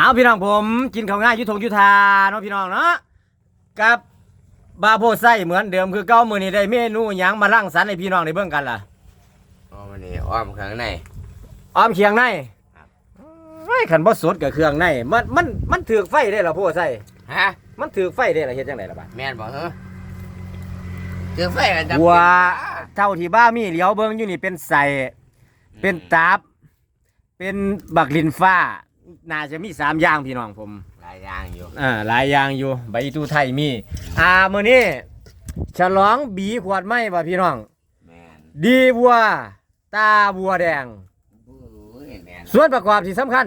เอาพี่น้องผมกินข้าวง่ายอยุทงยุทธาเนาะพี่น้องเนาะกับบาโพไส้เหมือนเดิมคือเก้ามือนี้ได้เมนูหยังมาลั่งสรรค์ให้พี่น้องได้เบิ่งกันล่ะอ๋อมันนี่อ้อมข้างใน อ้อมเคียงในครับไอ้ขันบ่สดกับเครื่องในมันมันมันถือกไฟได้เหรอโพไส้ฮะมันถือกไฟได้เหรอเฮ็ดจังไดล่ะบัดแม่นบอกเหรอเจอไฟกันจะว่าเท่าที่บ้ามีเหลียวเบิ่งอยู่นี่เป็นใส่เป็นตับ เป็นบักลินฟ้า น่าจะมีสามอย่างพี่น้องผมหลายอย่างอยู่อ่าหลายอย่างอยู่ใบตูไทยมี อ่ามื้อนี้ฉลองบีขวดไม้ป่ะพี่น้อง แม่นดีบัว ตาบัวแดงโอ้ยแม่นส่วนประกอบที่สำคัญ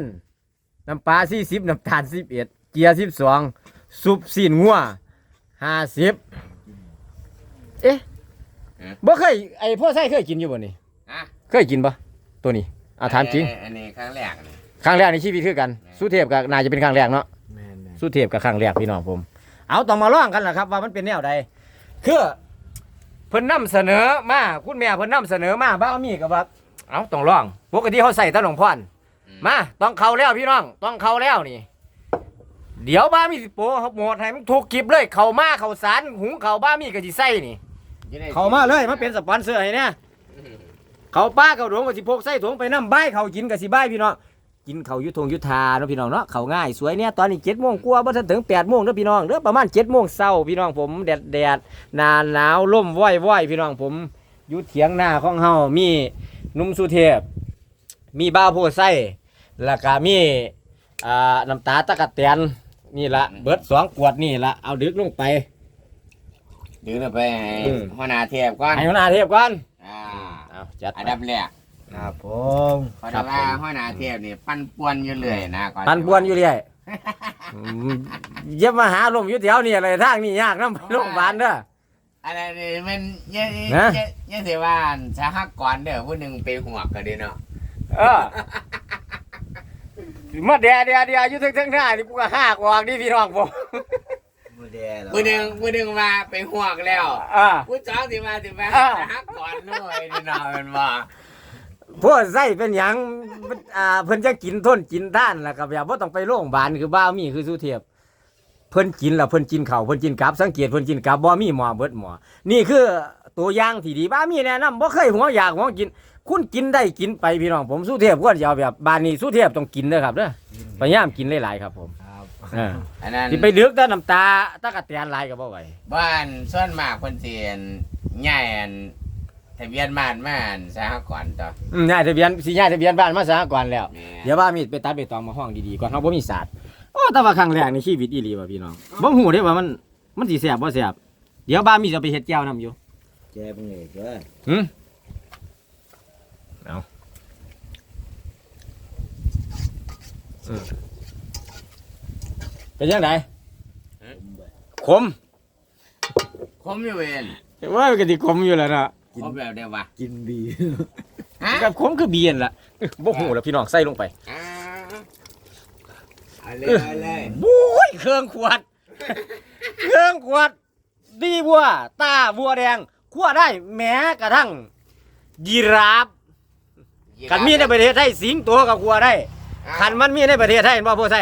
น้ำปลา40น้ำตาล11เกียร์12ซุปซีนงัว50เอ๊ะบ่เคยไอ้พ่อไส้เคยกินอยู่บ่นี่ ฮะเคยกินปะตัวนี้อ่าถามจริง อันนี้ครั้งแรกนี่ ครั้งแรกในชีวิตคือกันสุเทพกับน่าจะเป็นครั้งแรกเนาะแม่นแม่นสุเทพกับครั้งแรกพี่น้องผม เอาต้องมาลองกันล่ะครับ ว่ามันเป็นแนวใดคือเพิ่นนำเสนอมาคุณแม่เพิ่นนำเสนอมาบ้ามีกับว่าเอาต้องลองปกติเขาใส่ตะหลวงพรมาต้องเข้าแล้วพี่น้องต้องเข้าแล้วนี่ เดี๋ยวบ้ามีสิโปเขาหมดให้มันถูกกิบเลย เข้ามาเข้าสารหุงเข้าบ้ามีก็สิใส่นี่อยู่ในเข้ามาเลยมาเป็นสปอนเซอร์ให้เนี่ยเขาป้าเขาหลวงกับสิพกใส่ถุงไปน้ำใบายเขากินกับสิใบายพี่น้อง กินเขาวยุทงยุทธาเนาะพี่น้องเนาะเขาง่ายสวยเนี่ยตอนนี้เจ็ดโมงกว่าบ่ทันถึงแปดโมงเด้อพี่น้องเด้อประมาณเจ็ดโมงเช้าพี่น้องผมแดดแดดหนาหนาวลมว้อยว้อยพี่น้องผมอยู่เถียงหน้าของเฮามีหนุ่มสุเทพ มีบ้าวโพไส้แล้วก็มีอ่าน้ำตาตะกะแตนนี่ละเบิดสองขวดนี่ละเอาดึกลงไปดึงเอาไปให้อืมหัวหน้าเทียบก่อนให้หัวหน้าเทพก่อนอ่าเอาจัดไปอันดับแรก ครับผมเพราะครับว่าผมหัวหน้าเทียบนี่ปั่นป่วนอยู่เลยนะก่อนปันปวนอยู่เรื่อยอืมเย็บมาหาลมอยู่แถวนี่อะไรทางนี่ยากน้ำไปโรงพยาบาลเด้ออันนี้มันเยอะนะ เยอะเยอะสิว่าสหกรณ์เด้อผู้หนึ่งไปหัวกก็ดีเนาะเออมาเดียเดียเดียอยู่ทั้งทั้งหน้านี่กูก็หักออกนี่พี่น้องผมมือแดงเหรอผู้หนึ่งผู้หนึ่งมาไปหัวกแล้วอ่า ผู้สองสิมาสิมาอ่า สหกรณ์ด้วยนี่เนาะมันว่า พวกไส้เป็นหยังอ่าเพิ่นจะกินทนกินท่านแล้วก็แบบว่าต้องไปโรงพยาบาลคือบ้ามีคือสุเทียบ เพิ่นกินแล้วเพิ่นกินข้าวเพิ่นกินกับสังเกตเพิ่นกินกับบ่มีหมอเบิดหมอ นี่คือตัวอย่างที่ดีบ้ามีแนะนำบ่เคยหัวอยากหัวกิน คุณกินได้กินไปพี่น้องผมสุเทพก็จะเอาแบบบานนี้สุเทพต้องกินเด้อครับเด้อพยายามกินหลายๆครับผมครับเอออันนั้นสิไปเลือกแต่น้ำตาตะกะแตนหลายก็บ่ไหวบ้านส่วนมากคนเสียนใหญ่อัน ทะเบียนบ้านมาอันสหกรณ์ต่ออืมย้ายทะเบียนสิย้ายทะเบียนบ้านมาสหกรณ์แล้ว แม่เดี๋ยวว่ามีไปตัดไปตองมาห้องดีๆก่อนเฮาบ่มีศาสตร์โอ้แต่ว่าครั้งแรกในชีวิตอีหลีว่ะพี่น้องบ่ฮู้เด้ว่ามันมันสิแซ่บบ่แซ่บเดี๋ยวบ้ามีจะไปเฮ็ดแจ่วนํอยู่แจ้งเลยเด้อหึเอาเออเป็นจังไดขมคมอยู่เวนว่ามันก็สิขมอยู่แล้วเนาะ คมแบบเดียววะกินดี ฮะกับขมคือเบียนล่ะเอ้อบ่ฮู้แล้วพี่น้องใส่ลงไปอ่าเอาเลยเอาเลยบุ้ยเครื่องขวด เครื่องขวด ดีบัวตาบัวแดงคั่วได้แม้กระทั่งยีราฟคันมีในประเทศไทยสิงโตกับคั่วได้คันมันมีในประเทศไทยเห็นบ่พ่อใส่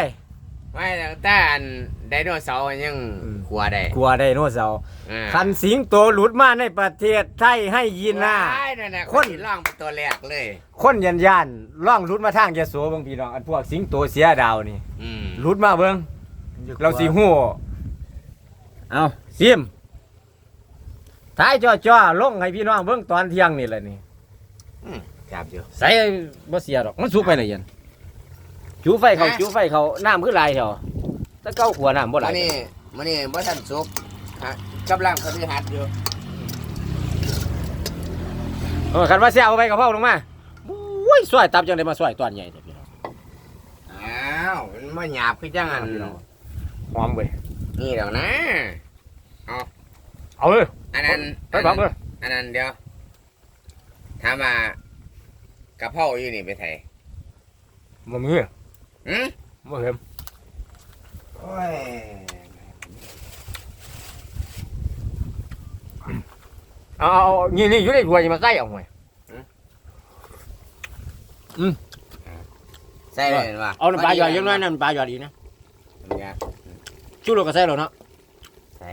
ไม่แต่อันไดโนเสาร์ยังอืมขัวได้คั่วได้โนเสาร์ อ่า คันสิงโตหลุดมาในประเทศไทยให้ยีน่าว้ายนั่นน่ะคนที่ล่องตัวแรกเลย คนยันยันล่องหลุดมาทางยะโสเบางพี่น้องอันพวกสิงโตเสียดาวนี่อืมหลุดมาเบิ่งเราสิฮู้เอาซิมท้ายจ่อๆลงให้พี่น้องเบิ่งตอนเที่ยงนี่แหละนี่ จับอยู่ใส่บ่เสียดอกมันสุกไปเลยยันจูไฟเขาจูไฟเขาน้ำคือหลายเถอะแต่เก้าขวดน้ำบ่หลามายนี่มานี่บ่ทันสุก ฮะกำลังพฤหัสอยู่เออคันว่าเสียเอาไปกับพ่อลงมาโอ้ยสวยตับจังได้มาสวยตอนใหญ่เด้อพี่น้องอ้าวมันบ่หยาบคือจังอันพี่น้องหอมเว้ยนี่ดอกนะเอาเลยอันนั้นไปบังเลยอันนั้นเดี๋ยวถามว่ากระเพราอยู่นี่ไปไทยบ่มีหืมบ่เห็นโอ้ย เอาเอานี่นี่อยู่ในถ้วยอย่มาใส่เอาหน่อยอืมใส่เลยเห็นป่ะเอาน้ำปลาหยอดเยอะน้อยน้ำปลาหยอดอีนะเนี่ยชูรสก็ใส่แล้วเนาะใส่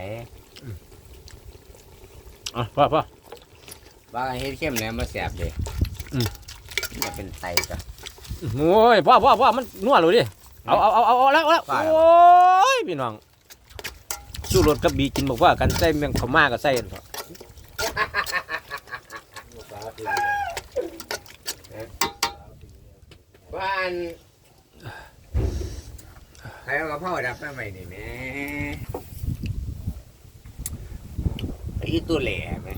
อะพ่อพ่อว่าเฮ็ดเข้มแล้วมาแสบเลยอืมมันเป็นไตจ้ะโอ้ยพ่อพ่อพ่อมันนัวเลยดิเอาเอาเอาเอาแล้วแล้วโอ้ยพี่น้องชูรสกับบีกินบอกว่ากันใส่เมียงพม่าก็ใส่กัน เถอะว่าอันใครเอากระเพราดับไปใหม่นี่แม่ไอ้ตัวแหล่ไหม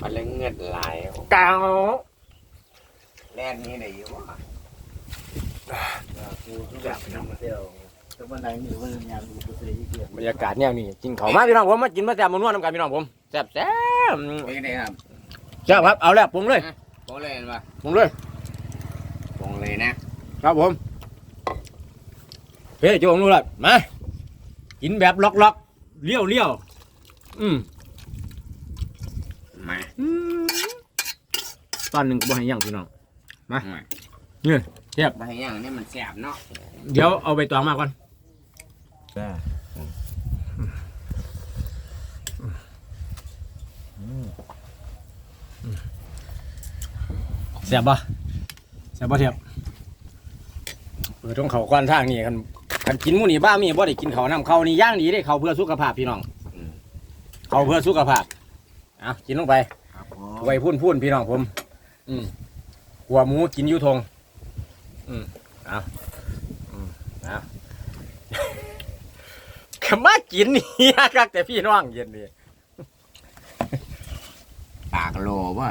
มันเลยเงินหลายกาวแล่นนี้ได้อยู่วะกูทุกอย่างมันเดียวแต่วันไหนมีวันงานกูก็จะยี่เกียจบรรยากาศแนวนี้กินข้าวมาพี่น้องผมมากินมาแซ่บมานัวน้ำกันพี่น้องผมแซ่บแซ่บเป็นไงครับแซ่บครับเอาแล้วปรุงเลยโปงเลยเห็นปะปรุงเลย โปงเลยนะครับผมเฮ้ยโจงนู่นเลยมากินแบบล็อกล็อกๆเลี้ยวเลี้ยวอืมมาอืมตอนหนึ่งก็บ่ให้ย่างพี่น้องมามาเนี่ยเทียบบางอย่างนี่มันแสบเนาะเดี๋ยวเอาใบตองมาก่อนเสียบบ่เสียบบ่เทียบ เออต้องเขาก้อนทางนี่คันคันกินหมูนี่บ้ามีบ่ได้กินเขาวน้ำเขานี่ย่างดีได้เขาเพื่อสุขภาพพี่น้องอืม เขาเพื่อสุขภาพเอากินลงไปครับผมไว้พุ่นพุ่นพี่น้องผม อืมหัวหมูกินอยูทงอืมเอาอืมเอาขมากินนี่ครับแต่พี่น้องเย็นนี่ปากโลบ่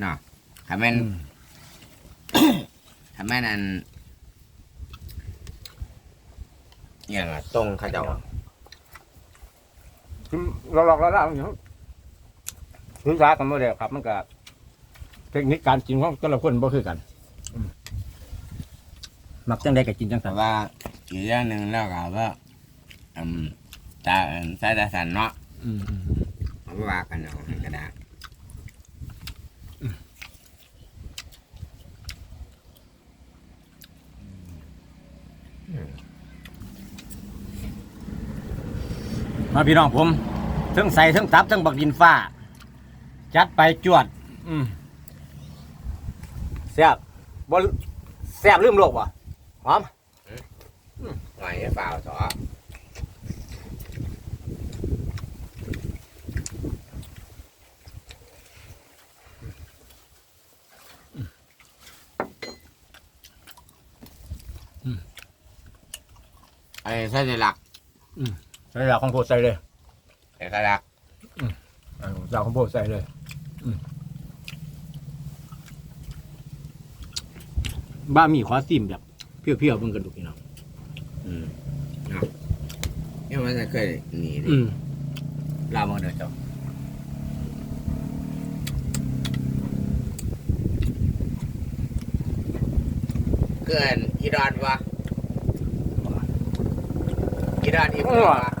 เนาะทำแม่นทำแม่นอัน อย่างอะตรงเขาเจ้าเราหลอกเราเล่าอยู่รู้จักกันเมื่อเดียวครับ มันก็เทคนิคการกินของแต่ละคนบ่คือกันอืมมักจังได้ก็กินจังแต่สันว่าอีกอย่างหนึ่งแล้วก็ว่าอืมตาเอิ่มสายตาสันเนาะอืมอืมเอาไปว่ากันเอาให้กระดาษ มาพี่น้องผมทั้งใส่ทั้งตับทั้งบักดินฟ้า จัดไปจวด อืมแซ่บบ่แซ่บลืมโลกบ่หอมหน่อยเปล่าสอไอ้ใส่ในหลัก ใส่ดาวของโพดใส่เลยไอ้กระดักเอาดาวของโพดใส่เลยอืมบ้ามีขอซิมแบบเพียวๆเบิ่งกันดูพี่น้องอืมเนาะเนี่ยมันจะเคยหนีดิอืมเรามาเดี๋ยวจบเกินอีดอนวะอีดอนอีบัวค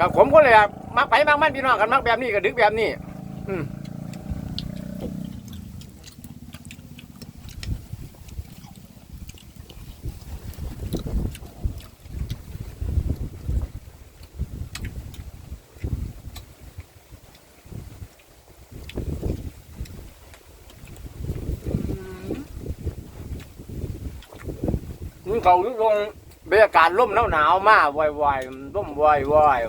รับผมก็เลยอะมักไปมักมันพี่น้องกันมักแบบนี้ก็ดึกแบบนี้อืมมันเขาลง บรรยากาศร่มหนาวหนาวๆมาว่ายๆร่มว่าย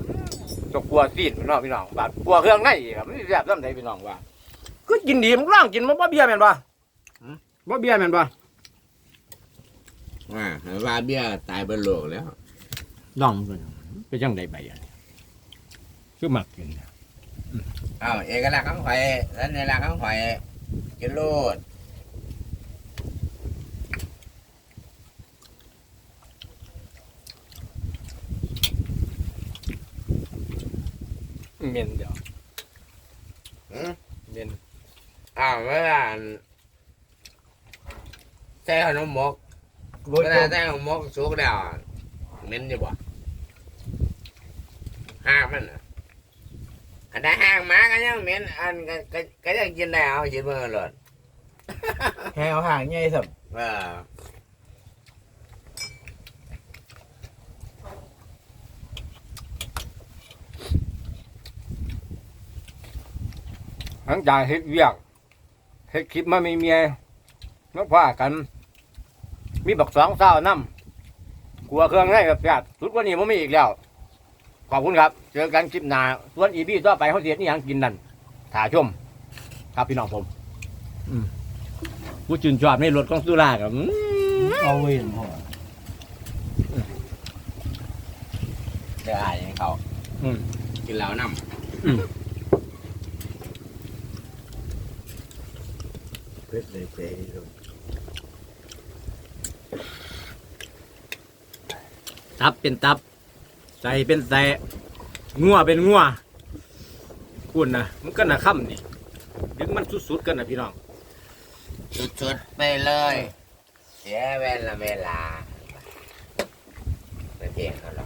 ๆจะกลัวซีดพี่น้องพี่น้องบาดกลัวเครื่องในอีกครับไม่แซ่บซ้ำใดพี่น้องว่าก็กินดีมันร่างกินมันบ่เบียร์แม่นบ่บ่เบียร์แม่นบ่ว่าเห็นว่าเบี้ยตายเป็นโลกแล้วลองเพิ่นเป็นจังไดใบอันนี้คือมักกินอ้าวเอกลักษณ์ของข่อยสัญลักษณ์ของข่อยกินโลด เม่นเดียวหืมเม่นอ้าวเวลาอันใส่ขนมมกบ่เวลาใส่ขนมมกสุกแล้วอะเหม็นอยู่บ่ห้างมันน่ะอันใดห้างหมาก็ยังเหม็นอันก็ก็ก็ยังกินได้เอากินเมื่อเลยแหงเอาห่างใหญ่สับ เออ หลังจากเฮ็ดเวียกเฮ็ดคลิปมามีเมียนักพากัน มีบักสองเศร้าน้ำกลัวเครื่องให้กับแพทย์สุดกว่านี้มันไม่อีกแล้ว ขอบคุณครับ เจอกันคลิปหน้าส่วนอีพีต่อไปเขาเสียนี่ยังกินนั่นถ่าชม ครับพี่น้องผมอืมผู้ชื่นชอบในรถของสุรากับเอาเวนหัวเดี๋ยวอ่านให้เขาอืมกินแล้วน้ เพชรเลยเตะตับเป็นตับ ใส่เป็นใส่งัวเป็นงัวคุณนะมันก็นะค่ำนี่ดึงมันสุดๆกันนะพี่น้อง สุดๆไปเลย เสียเวลาเวลาไม่เพียงเขาหรอก